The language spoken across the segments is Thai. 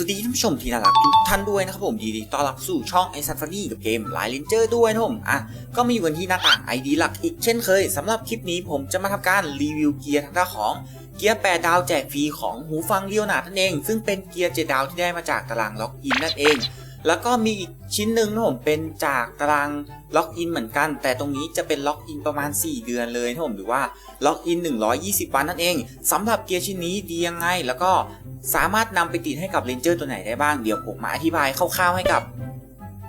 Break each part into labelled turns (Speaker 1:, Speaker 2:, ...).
Speaker 1: สวัสดีท่านผู้ชมที่น่ารักทุกท่านด้วยนะครับผมยินดีต้อนรับสู่ช่องไอซัฟฟานี่กับเกมไลน์เลนเจอร์ด้วยนะครับผมอะก็มาอยู่กันที่หน้าต่าง ID หลักอีกเช่นเคยสำหรับคลิปนี้ผมจะมาทำการรีวิวเกียร์ทางด้านของเกียร์ 8 ดาวแจกฟรีของหูฟังเลียวนาท่านเอง ซึ่งเป็นเกียร์ 7 ดาวที่ได้มาจากตารางล็อกอินนั่นเอง แล้วก็มีอีกชิ้นหนึ่งนะผมเป็นจากตารางล็อกอินเหมือนกัน แต่ตรงนี้จะเป็นล็อกอินประมาณ 4 เดือนเลยนะผมหรือว่าล็อกอิน 120 วันนั่นเองสำหรับเกียร์ชิ้นนี้ดียังไง แล้วก็สามารถนำไปติดให้กับเลนเจอร์ตัวไหนได้บ้างเดี๋ยวผมมาอธิบายคร่าวๆให้กับ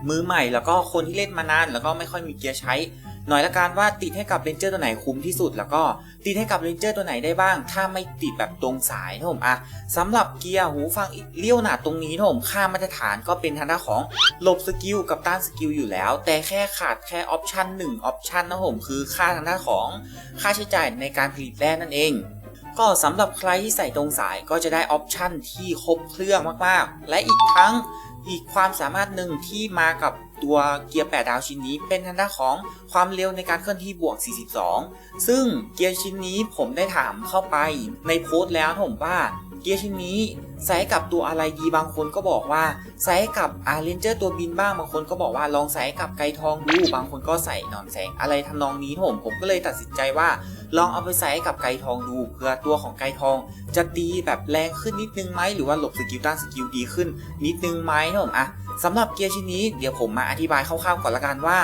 Speaker 1: มือใหม่ แล้วก็คนที่เล่นมานานแล้วก็ไม่ค่อยมีเกียร์ใช้ หน่อยละกันว่าติดให้กับเรนเจอร์ตัวไหนคุ้มที่สุด แล้วก็ติดให้กับเรนเจอร์ตัวไหนได้บ้าง ถ้าไม่ติดแบบตรงสายนะผมอะสำหรับเกียร์หูฟังเลี้ยวหนาตรงนี้นะผมค่ามาตรฐานก็เป็นทางด้านของหลบสกิลกับต้านสกิลอยู่แล้ว แต่แค่ขาดแค่ออปชันหนึ่งออปชันนะผมคือค่าทางด้านของค่าใช้จ่ายในการผลิตแร่นั่นเองก็สำหรับใครที่ใส่ตรงสายก็จะได้ออปชันที่ครบเครื่องมากๆ และอีกทั้งอีกความสามารถหนึ่งที่มากับ ตัวเกียร์ 8 ดาวชิ้นนี้เป็นทางด้านของความเร็วในการเคลื่อนที่บวก 42 ซึ่งเกียร์ชิ้นนี้ผมได้ถามเข้าไปในโพสต์แล้วผมว่าเกียร์ชิ้นนี้ใส่กับตัวอะไรดีบางคนก็บอกว่าใส่กับอาร์เรนเจอร์ตัวบินบ้างบางคนก็บอกว่าลองใส่กับไกทองดูบางคนก็ใส่นอนแสงอะไรทำนองนี้ผมผมก็เลยตัดสินใจว่า ลองเอาไปใส่กับไกทองดูเพื่อตัวของไกทอง จะตีแบบแรงขึ้นนิดนึงไหมหรือว่าหลบสกิลต้านสกิลดีขึ้น นิดนึงไหมนะผมอะ สำหรับเกียร์ชิ้นนี้เดี๋ยวผมมาอธิบายคร่าวๆก่อนละกันว่า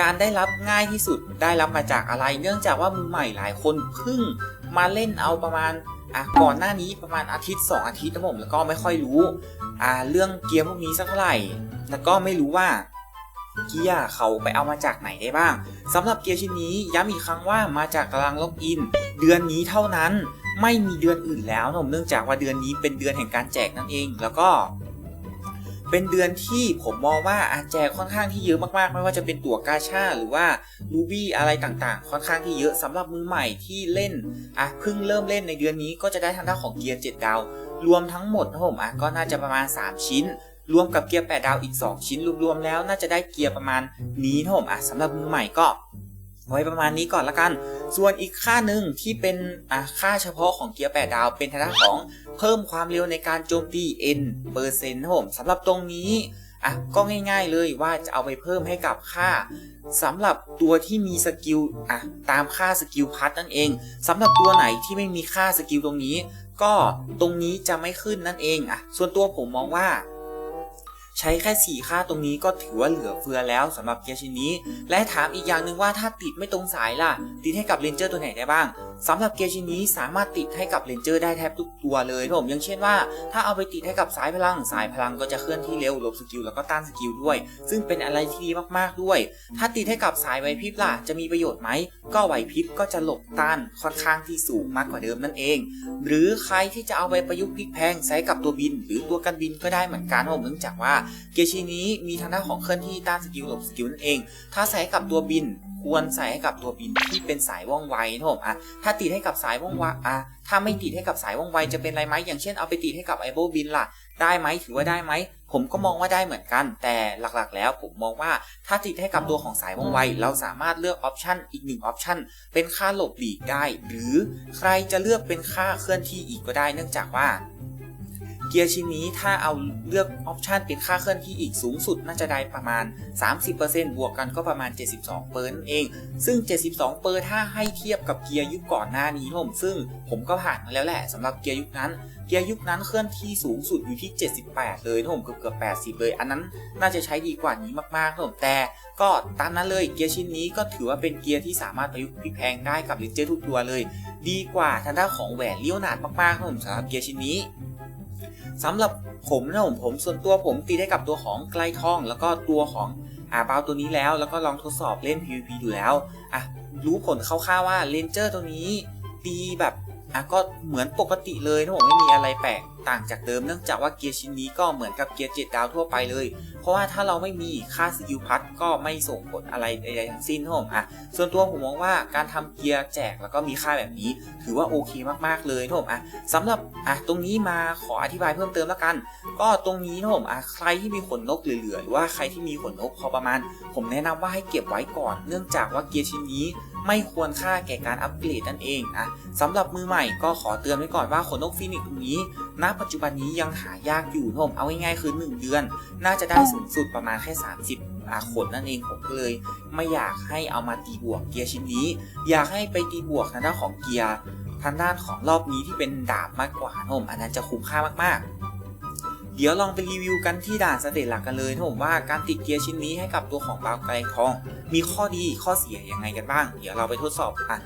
Speaker 1: การได้รับง่ายที่สุดได้รับมาจากอะไร เนื่องจากว่ามือใหม่หลายคนเพิ่งมาเล่นเอาประมาณอะก่อนหน้านี้ประมาณอาทิตย์ 2 อาทิตย์นะผมแล้วก็ไม่ค่อยรู้อ่าเรื่องเกียร์พวกนี้สักเท่าไหร่ แล้วก็ไม่รู้ว่าเกียร์เขาไปเอามาจากไหนได้บ้างสำหรับเกียร์ชิ้นนี้ย้ำอีกครั้งว่ามาจากตารางล็อกอิน เดือนนี้เท่านั้นไม่มีเดือนอื่นแล้วนะผมเนื่องจากว่าเดือนนี้เป็นเดือนแห่งการแจกนั่นเอง แล้วก็ เป็นเดือนที่ผมมองว่าอาแจกค่อนข้างที่เยอะมากๆ ไม่ว่าจะเป็นตั๋วกาชาหรือว่ารูบี้อะไรต่างๆ ค่อนข้างที่เยอะสำหรับมือใหม่ที่เล่นอะเพิ่งเริ่มเล่นในเดือนนี้ก็จะได้ทางด้านของเกียร์7ดาว รวมทั้งหมดนะผมอะก็น่าจะประมาณ 3 ชิ้น รวมกับเกียร์8ดาวอีก 2 ชิ้นรวมๆแล้วน่าจะได้เกียร์ประมาณนี้นะผมอะสำหรับมือใหม่ก็ ไว้ประมาณนี้ก่อนละกัน ส่วนอีกค่าหนึ่งที่เป็นอะค่าเฉพาะของเกียร์ 8 ดาว เป็นทางด้านของเพิ่มความเร็วในการโจมตี n เปอร์เซ็นต์นะผมสำหรับตรงนี้อะก็ง่ายๆเลยว่าจะเอาไปเพิ่มให้กับค่าสำหรับตัวที่มีสกิลอะตามค่าสกิลพัทนั่นเองสำหรับตัวไหนที่ไม่มีค่าสกิลตรงนี้ ก็ตรงนี้จะไม่ขึ้นนั่นเองอะส่วนตัวผมมองว่า ใช้แค่ 4 ค่าตรงนี้ก็ถือว่าเหลือเฟือแล้วสำหรับเกียร์ชิ้นนี้ และถามอีกอย่างหนึ่งว่าถ้าติดไม่ตรงสายล่ะ ติดให้กับเรนเจอร์ตัวไหนได้บ้าง สำหรับเกียร์ชิ้นนี้สามารถติดให้กับเรนเจอร์ได้แทบทุกตัวเลยนะผมอย่างเช่นว่า ถ้าเอาไปติดให้กับสายพลัง สายพลังก็จะเคลื่อนที่เร็วหลบสกิลแล้วก็ต้านสกิลด้วย ซึ่งเป็นอะไรที่ดีมากๆด้วย ถ้าติดให้กับสายไหวพริบล่ะจะมีประโยชน์ไหม ก็ไหวพริบก็จะหลบต้านค่อนข้างที่สูงมากกว่าเดิมนั่นเอง หรือใครที่จะเอาไปประยุกต์พลิกแพงใช้กับตัวบิน หรือตัวกันบินก็ได้เหมือนกันผมเนื่องจากว่า เกียร์ชิ้นนี้มีทางด้านของเคลื่อนที่ต้านสกิลหลบสกิลนั่นเอง ถ้าใส่กับตัวบิน ควรใส่ให้กับตัวบินที่เป็นสายว่องไวนะผมอะถ้าติดให้กับสายว่องไวอะถ้าไม่ติดให้กับสายว่องไวจะเป็นไรไหมอย่างเช่นเอาไปติดให้กับไอโบบินล่ะ ได้ไหมถือว่าได้ไหมผมก็มองว่าได้เหมือนกัน แต่หลักๆ แล้วผมมองว่าถ้าติดให้กับตัวของสายว่องไว เราสามารถเลือกออปชันอีกหนึ่งออปชันเป็นค่าหลบหลีกได้ หรือใครจะเลือกเป็นค่าเคลื่อนที่อีกก็ได้ เนื่องจากว่า เกียร์ชิ้นนี้ถ้าเอาเลือกออปชันเป็นค่าเคลื่อนที่อีกสูงสุดน่าจะได้ประมาณ 30%บวกกันก็ประมาณ 72 เปอร์นั่นเอง ซึ่ง 72 เปอร์ถ้าให้เทียบกับเกียร์ยุคก่อนหน้านี้ผมซึ่งผมก็ผ่านมาแล้วแหละสำหรับเกียร์ยุคนั้นเกียร์ยุคนั้นเคลื่อนที่สูงสุดอยู่ที่ 78 เลยนะผมเกือบเกือบ80 เลย อันนั้นน่าจะใช้ดีกว่านี้มากๆนะผมแต่ก็ตามนั้นเลยเกียร์ชิ้นนี้ก็ถือว่าเป็นเกียร์ที่สามารถประยุกต์พลิกแพงได้กับลิเจอร์ทุกตัวเลย ดีกว่าทางด้านของแหวนเลี้ยวหนาดมากๆนะผมสำหรับเกียร์ชิ้นนี้ สำหรับผมนะผมผมส่วนตัวผมตีได้กับตัวของไกลทอง แล้วก็ตัวของอาบาวตัวนี้แล้ว แล้วก็ลองทดสอบเล่น PVP อยู่แล้วอะรู้ผลคร่าวๆว่าเลนเจอร์ตัวนี้ ตีแบบอะก็เหมือนปกติเลยนะผมไม่มีอะไรแปลกต่างจากเดิมเนื่องจากว่าเกียร์ชิ้นนี้ก็เหมือนกับเกียร์7ดาวทั่วไปเลย เพราะว่าถ้าเราไม่มีค่าสกิลพัทก็ไม่ส่งผลอะไรใดๆทั้งสิ้นนะผมอะส่วนตัวผมมองว่าการทำเกียร์แจกแล้วก็มีค่าแบบนี้ ถือว่าโอเคมากๆเลยนะผมอะสำหรับอะตรงนี้มาขออธิบายเพิ่มเติมแล้วกัน ก็ตรงนี้นะผมอะใครที่มีขนนกเหลือๆหรือว่าใครที่มีขนนกพอประมาณ ผมแนะนำว่าให้เก็บไว้ก่อน เนื่องจากว่าเกียร์ชิ้นนี้ ไม่ควรค่าแก่การอัปเกรดนั่นเองนะสำหรับมือใหม่ก็ขอเตือนไว้ก่อนว่าขนนกฟินิกซ์ตรงนี้ณปัจจุบันนี้ยังหายากอยู่นะผมเอาง่ายๆคือ 1 เดือน น่าจะได้สูงสุดประมาณแค่ 30อาขนนั่นเองผมก็เลย ไม่อยากให้เอามาตีบวกเกียร์ชิ้นนี้ อยากให้ไปตีบวกทางด้านของเกียร์ทางด้านของรอบนี้ที่เป็นดาบมากกว่านะผมอันนั้นจะคุ้มค่ามากๆ เดี๋ยวลองไปรีวิวกันที่ด่านสเตจหลักกันเลยนะผมว่าการติดเกียร์ชิ้นนี้ให้กับตัวของบาวไกลทอง มีข้อดีข้อเสียยังไงกันบ้าง เดี๋ยวเราไปทดสอบอะ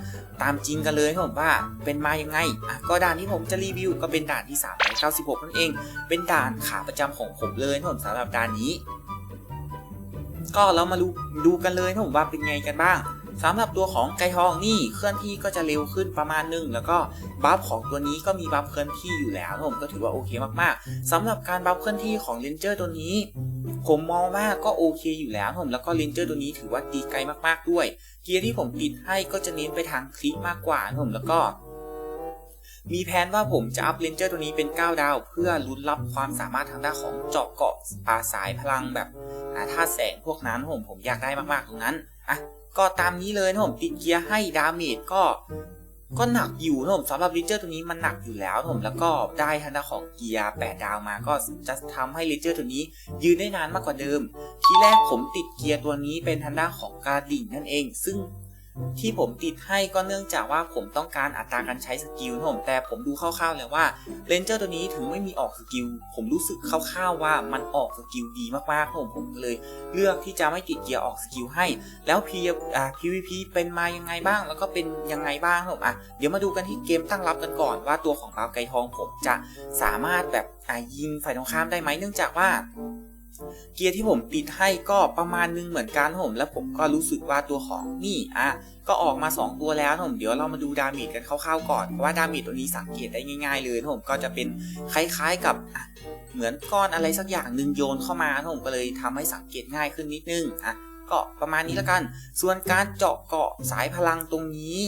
Speaker 1: ตามจริงกันเลยนะผมว่าเป็นมายังไงอะก็ด่านที่ผมจะรีวิวก็เป็นด่านที่396นั่นเอง เป็นด่านขาประจำของผมเลยนะผมสำหรับด่านนี้ ก็เรามาดูดูกันเลยนะผมว่าเป็นไงกันบ้าง สำหรับตัวของไกทองนี่เคลื่อนที่ก็จะเร็วขึ้นประมาณหนึง แล้วก็บัฟของตัวนี้ก็มีบัฟเคลื่อนที่อยู่แล้วผมก็ถือว่าโอเคมากๆสำหรับการบัฟเคลื่อนที่ของเลนเจอร์ตัวนี้ ผมมองว่าก็โอเคอยู่แล้วผมแล้วก็เลนเจอร์ตัวนี้ถือว่าตีไกลมากๆด้วย เกียร์ที่ผมติดให้ก็จะเน้นไปทางคลิกมากกว่าผมแล้วก็มีแผนว่าผมจะอัพเลนเจอร์ตัวนี้เป็น 9 ดาว เพื่อลุ้นรับความสามารถทางด้านของเจาะเกาะปาสายพลังแบบอ่าธาแสงพวกนั้นผมผมอยากได้มากๆตรงนั้นอะ ก็ตามนี้เลยนะผมติดเกียร์ให้ดาเมจก็ ก็หนักอยู่นะผมสำหรับลิเจอร์ตัวนี้มันหนักอยู่แล้วนะผมแล้วก็ได้ทางด้านของเกียร์8ดาวมาก็จะทำให้ลิเจอร์ตัวนี้ ยืนได้นานมากกว่าเดิม ทีแรกผมติดเกียร์ตัวนี้เป็นทางด้านของกาดิ่งนั่นเอง ซึ่ง ที่ผมติดให้ก็เนื่องจากว่าผมต้องการอัตราการใช้สกิลนะผมแต่ผมดูคร่าวๆแล้วว่าเลนเจอร์ตัวนี้ถึงไม่มีออกสกิลผมรู้สึกคร่าวๆว่ามันออกสกิลดีมากๆผมผมเลย เลือกที่จะไม่ติดเกียร์ออกสกิลให้ แล้ว P อ่า PVP เป็นมายังไงบ้าง แล้วก็เป็นยังไงบ้างผมอะเดี๋ยวมาดูกันที่เกมตั้งรับกันก่อนว่าตัวของบาวไกทองผมจะสามารถแบบอ่ายิงฝ่ายตรงข้ามได้ไหมเนื่องจากว่า เกียร์ที่ผมติดให้ก็ประมาณนึงเหมือนกันผม แล้วผมก็รู้สึกว่าตัวของนี่อะก็ออกมา 2 ตัวแล้วผมเดี๋ยวเรามาดูดาเมจกันคร่าวๆก่อนเพราะว่าดาเมจตัวนี้สังเกตได้ง่าย ๆ เลยผมก็จะเป็นคล้ายๆกับเหมือนก้อนอะไรสักอย่างหนึ่งโยนเข้ามาผมก็เลยทำให้สังเกตง่ายขึ้นนิดนึงอะก็ประมาณนี้แล้วกัน ส่วนการเจาะเกาะสายพลังตรงนี้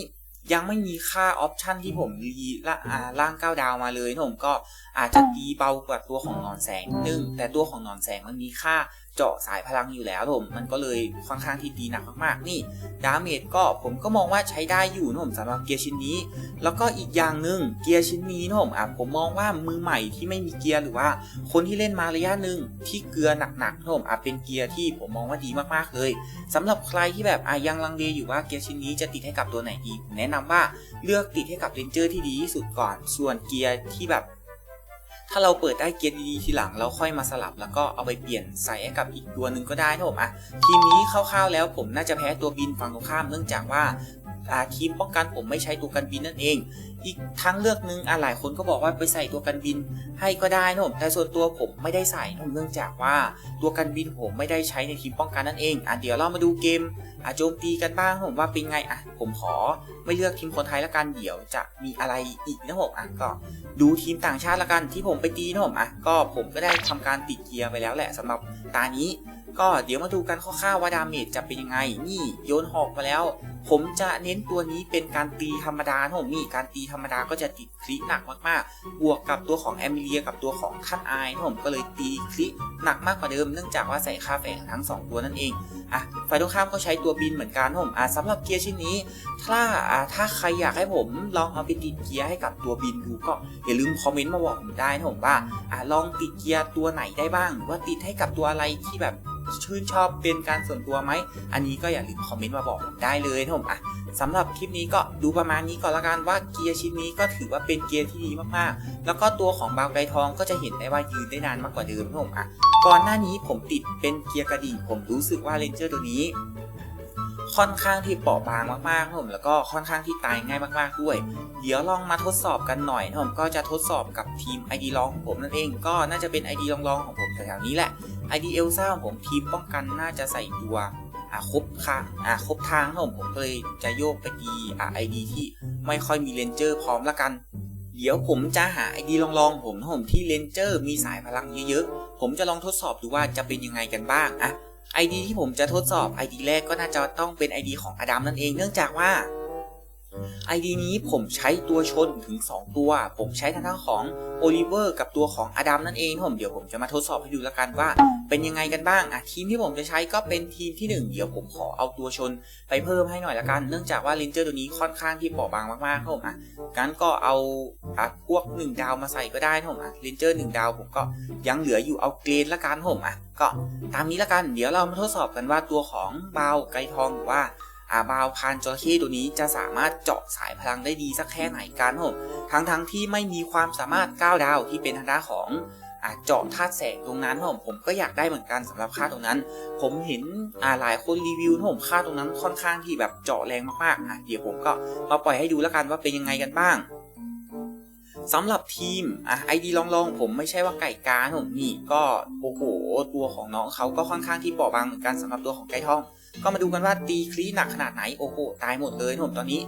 Speaker 1: ยังไม่มีค่าออปชันที่ผมรีละอ่าล่างก้าวดาวมาเลยนะผมก็อาจจะตีเบากว่าตัวของหนอนแสงนิดนึงแต่ตัวของหนอนแสงมันมีค่า เจาะสายพลังอยู่แล้วผมมันก็เลยค่อนข้างที่ตีหนักมากๆ นี่ดาเมจก็ผมก็มองว่าใช้ได้อยู่นะผมสำหรับเกียร์ชิ้นนี้ แล้วก็อีกอย่างหนึ่งเกียร์ชิ้นนี้นะผมอะผมมองว่ามือใหม่ที่ไม่มีเกียร์หรือว่า คนที่เล่นมาระยะหนึ่งที่เกลือหนักๆนะผมอะเป็นเกียร์ที่ผมมองว่าดีมากๆเลยสำหรับใครที่แบบอะยังลังเลอยู่ว่าเกียร์ชิ้นนี้จะติดให้กับตัวไหนดีผมแนะนำว่าเลือกติดให้กับเรนเจอร์ที่ดีที่สุดก่อน ส่วนเกียร์ที่แบบ ถ้าเราเปิดได้เกียร์ดีๆทีหลังเราค่อยมาสลับแล้วก็เอาไปเปลี่ยนใส่ให้กับอีกตัวหนึ่งก็ได้นะผมอะทีมนี้คร่าวๆแล้วผมน่าจะแพ้ตัวบินฝั่งตรงข้ามเนื่องจากว่า อ่าทีมป้องกันผมไม่ใช้ตัวกันบินนั่นเอง อีกทางเลือกนึงอะหลายคนก็บอกว่าไปใส่ตัวกันบินให้ก็ได้นะผมแต่ส่วนตัวผมไม่ได้ใส่นะผมเนื่องจากว่าตัวกันบินผมไม่ได้ใช้ในทีมป้องกันนั่นเองอะเดี๋ยวเรามาดูเกมอะโจมตีกันบ้างผมว่าเป็นไงอะผมขอไม่เลือกทีมคนไทยละกันเดี๋ยวจะมีอะไรอีกนะผมอะก็ดูทีมต่างชาติละกันที่ผมไปตีนะผมอะก็ผมก็ได้ทำการติดเกียร์ไปแล้วแหละสำหรับตานี้ ก็เดี๋ยวมาดูกันคร่าวๆว่าดาเมจจะเป็นยังไง นี่โยนหอกมาแล้ว ผมจะเน้นตัวนี้เป็นการตีธรรมดาผมนี่การตีธรรมดาก็จะติดคลิหนักมากๆ บวกกับตัวของแอมิเลียกับตัวของท่านอายผมก็เลยตีคลิหนักมากกว่าเดิมเนื่องจากว่าใส่ค่าแฝงทั้งสองตัวนั่นเองอะฝ่ายตรงข้ามก็ใช้ตัวบินเหมือนกันผมอะสำหรับเกียร์ชิ้นนี้ ถ้าอะถ้าใครอยากให้ผมลองเอาไปติดเกียร์ให้กับตัวบินดูก็อย่าลืมคอมเมนต์มาบอกผมได้นะผมว่าอะลองติดเกียร์ตัวไหนได้บ้างหรือว่าติดให้กับตัวอะไรที่แบบชื่นชอบเป็นการส่วนตัวไหม อันนี้ก็อย่าลืมคอมเมนต์มาบอกผมได้เลยนะผมอะ สำหรับคลิปนี้ก็ดูประมาณนี้ก่อนละกันว่าเกียร์ชิ้นนี้ก็ถือว่าเป็นเกียร์ที่ดีมากๆ แล้วก็ตัวของบาวไกทองก็จะเห็นได้ว่ายืนได้นานมากกว่าเดิมนะผมอะก่อนหน้านี้ผมติดเป็นเกียร์กระดิ่งผมรู้สึกว่าเรนเจอร์ตัวนี้ค่อนข้างที่เปราะบางมากๆนะผมแล้วก็ค่อนข้างที่ตายง่ายมากๆด้วย เดี๋ยวลองมาทดสอบกันหน่อยนะผมก็จะทดสอบกับทีม ID รองของผมนั่นเอง ก็น่าจะเป็น ID รองๆของผมแถวๆนี้แหละ ID เอลซ่าของผมทีมป้องกันน่าจะใส่ตัว ครบค่ะอ่าครบทางนะผมผมเลยจะโยกไปดีอ่า ID ที่ไม่ค่อยมีเลนเจอร์พร้อมละกัน เดี๋ยวผมจะหาไอดีลองๆผมนะผมที่เลนเจอร์มีสายพลังเยอะๆ ผมจะลองทดสอบดูว่าจะเป็นยังไงกันบ้างอะไอดีที่ผมจะทดสอบไอดีแรกก็น่าจะต้องเป็นไอดีของอดัมนั่นเองเนื่องจากว่า ID นี้ผมใช้ตัวชนถึง 2 ตัว ผมใช้ทางด้านของโอลิเวอร์กับตัวของอดัมนั่นเองครับผมเดี๋ยวผมจะมาทดสอบให้ดูแล้วกันว่า เป็นยังไงกันบ้างอะทีมที่ผมจะใช้ก็เป็นทีมที่ 1 เดี๋ยวผมขอเอาตัวชนไปเพิ่มให้หน่อยละกัน เนื่องจากว่าเลนเจอร์ตัวนี้ค่อนข้างที่เปราะบางมากๆครับผมอะงั้นก็เอาอะพวก 1 ดาวมาใส่ก็ได้ครับผมอะเลนเจอร์1ดาวผมก็ยังเหลืออยู่เอาเกรดละกันครับผมอะก็ตามนี้ละกันเดี๋ยวเรามาทดสอบกันว่าตัวของบาวไกรทองหรือว่า อาบาวพานจระเข้ตัวนี้จะสามารถเจาะสายพลังได้ดีสักแค่ไหนกันผมทั้งทั้งที่ไม่มีความสามารถก้าวดาวที่เป็นทางด้านของอาเจาะธาตุแสงตรงนั้นผมผมก็อยากได้เหมือนกันสำหรับค่าตรงนั้น ผมเห็นอาหลายคนรีวิวผมค่าตรงนั้นค่อนข้างที่แบบเจาะแรงมากๆอะเดี๋ยวผมก็มาปล่อยให้ดูแล้วกันว่าเป็นยังไงกันบ้างสำหรับทีมอะไอดีลองลองๆ ผมไม่ใช่ว่าไก่กาผมนี่ก็โอ้โหตัวของน้องเขาก็ค่อนข้างที่เปราะบางเหมือนกันสำหรับตัวของไก่ทอง ก็มาดูกันว่าตีคลีหนักขนาดไหนโอ้โหตายหมดเลยผมตอนนี้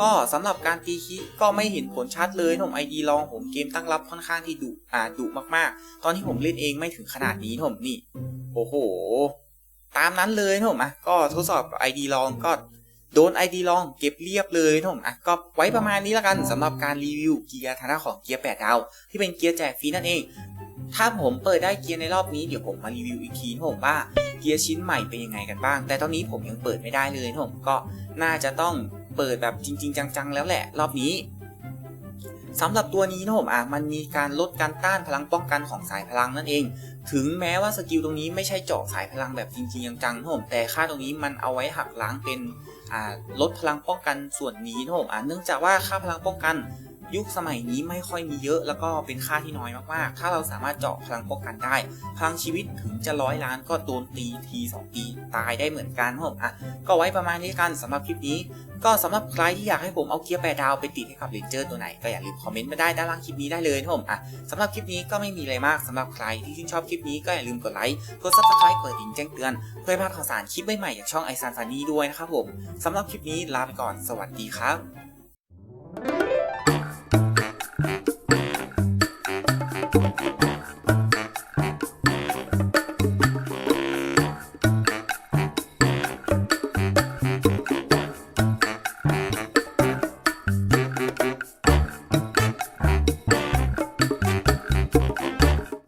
Speaker 1: ก็สำหรับการตีคลีก็ไม่เห็นผลชัดเลยผมไอดีลองผมเกมตั้งรับค่อนข้างที่ดุอ่าดุมากๆ ตอนที่ผมเล่นเองไม่ถึงขนาดนี้ผมนี่ โอ้โห ตามนั้นเลยผมอะก็ทดสอบไอดีลองก็โดนไอดีลองเก็บเรียบเลยผมอะก็ไว้ประมาณนี้แล้วกันสำหรับการรีวิวเกียร์ทางด้านของเกียร์8ดาว ที่เป็นเกียร์แจกฟรีนั่นเอง ถ้าผมเปิดได้เกียร์ในรอบนี้เดี๋ยวผมมารีวิวอีกทีนะผมว่าเกียร์ชิ้นใหม่เป็นยังไงกันบ้าง แต่ตอนนี้ผมยังเปิดไม่ได้เลยนะผมก็น่าจะต้องเปิดแบบจริง ๆ จังๆ แล้วแหละ รอบนี้สำหรับตัวนี้นะผมอะมันมีการลดการต้านพลังป้องกันของสายพลังนั่นเอง ถึงแม้ว่าสกิลตรงนี้ไม่ใช่เจาะสายพลังแบบจริงๆจังๆนะผมแต่ค่าตรงนี้มันเอาไว้หักล้างเป็นลดพลังป้องกันส่วนนี้นะผมอะเนื่องจากว่าค่าพลังป้องกัน ยุคสมัยนี้ไม่ค่อยมีเยอะ แล้วก็เป็นค่าที่น้อยมากๆ ถ้าเราสามารถเจาะพลังป้องกันได้ พลังชีวิตถึงจะร้อยล้านก็โดนตีทีสองตีตายได้เหมือนกันครับผมอะก็ไว้ประมาณนี้กันสำหรับคลิปนี้ ก็สำหรับใครที่อยากให้ผมเอาเกียร์แปดดาวไปติดให้กับเลนเจอร์ตัวไหนก็อย่าลืมคอมเมนต์มาได้ด้านล่างคลิปนี้ได้เลยนะครับผมอะสำหรับคลิปนี้ก็ไม่มีอะไรมากสำหรับใครที่ชื่นชอบคลิปนี้ก็อย่าลืมกดไลค์กดซับสไครต์กดดิ่งแจ้งเตือนเพื่อพลาดข่าวสารคลิปใหม่ๆจากช่องไอซันฟานี่ด้วยนะครับผมสำหรับคลิปนี้ลาไปก่อนสวัสดีครับ